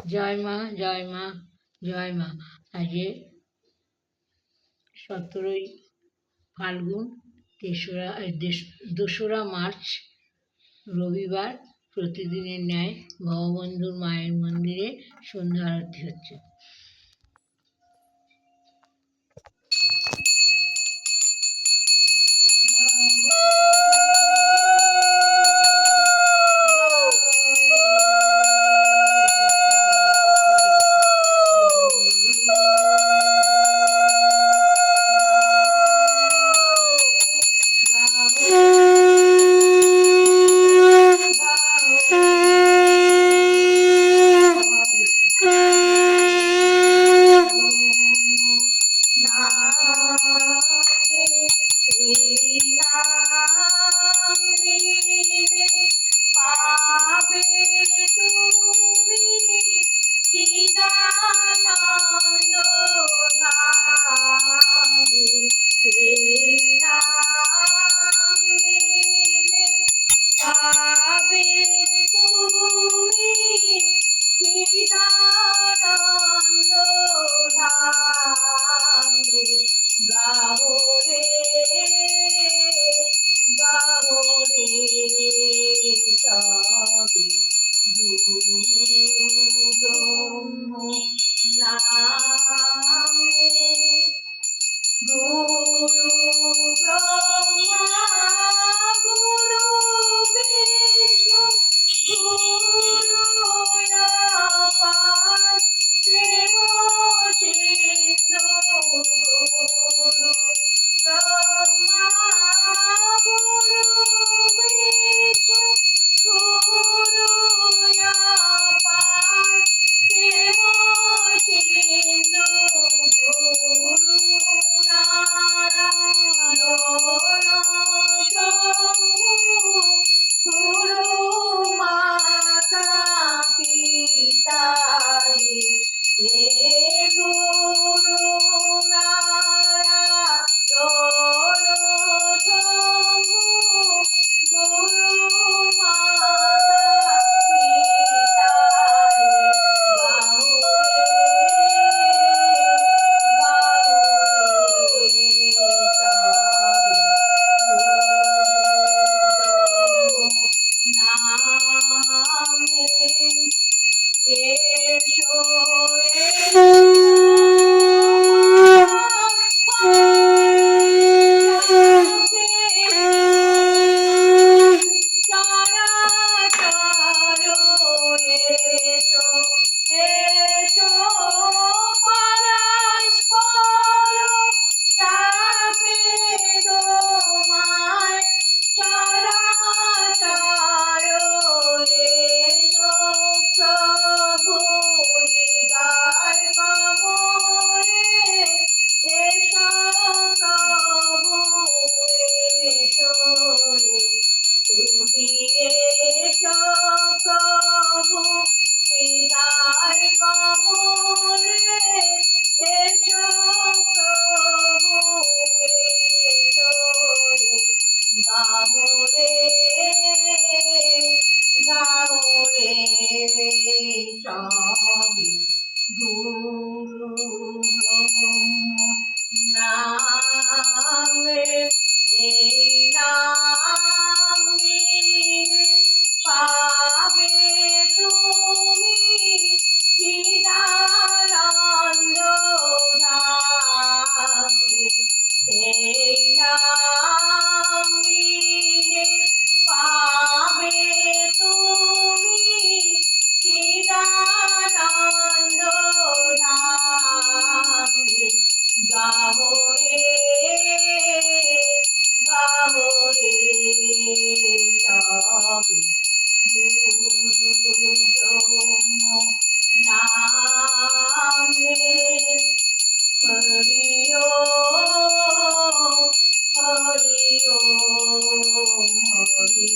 জয় মা জয় মা জয় মা। আজকে সতেরোই ফাল্গুন, তেসরা দোসরা মার্চ, রবিবার প্রতিদিনের ন্যায় ভগবন্ধুর মায়ের মন্দিরে সন্ধ্যা আরতি হচ্ছে। ব্রহ্ম নামে গুরু ব্রহ্মা গুরু বিষ্ণু গুরু এসো Hari Om, Hari Om, Hari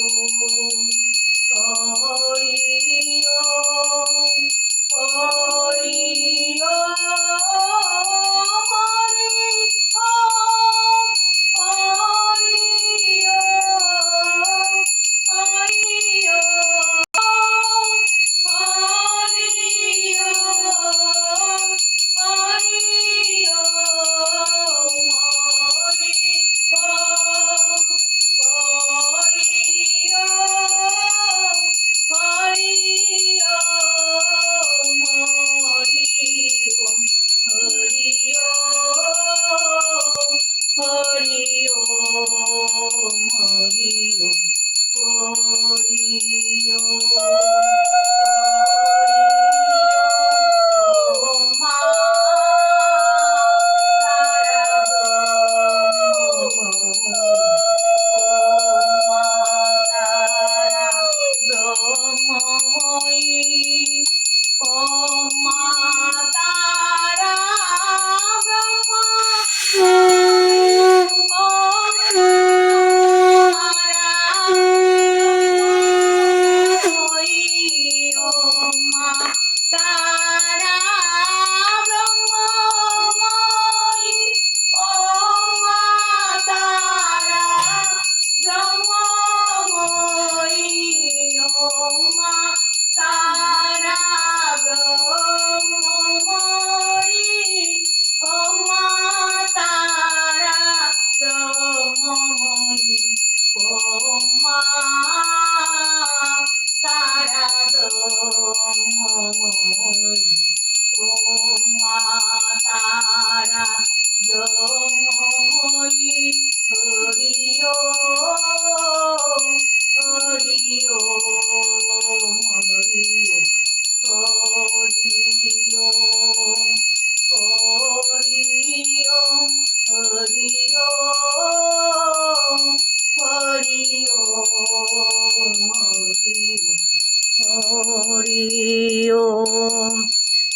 Om, Hari Om. 妈妈。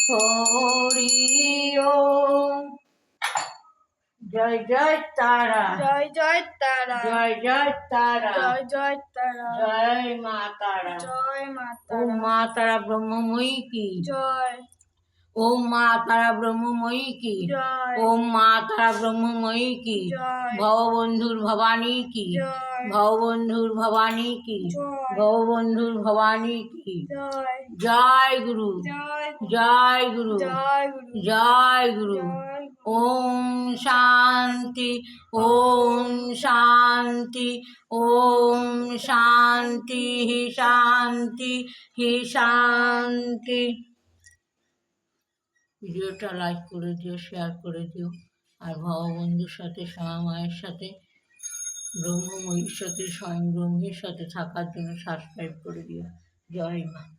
Hari জয় জয় তারা জয় জয় তারা জয় জয় তারা জয় জয় তারা জয় মা তারা জয় মা তারা মা তারা ব্রহ্মময়ী কি জয় ওম মা তারা ব্রহ্মময়ী কি? ওম মা তারা ব্রহ্মময়ী কি? জয়। ভববন্ধুর ভবানী কি? ভববন্ধুর ভবানী কি? ভববন্ধুর ভবানী কি? জয় গুরু। জয় গুরু। জয় গুরু। ওম শান্তি। ওম শান্তি। ওম শান্তি। হি শান্তি। হি শান্তি। ভিডিওটা লাইক করে দিও, শেয়ার করে দিও। আর ভগবন্ধুর সাথে মায়ের সাথে ব্রহ্ম সাথে, স্বয়ং ব্রহ্মের সাথে থাকার জন্য সাবস্ক্রাইব করে দিও। জয় মা।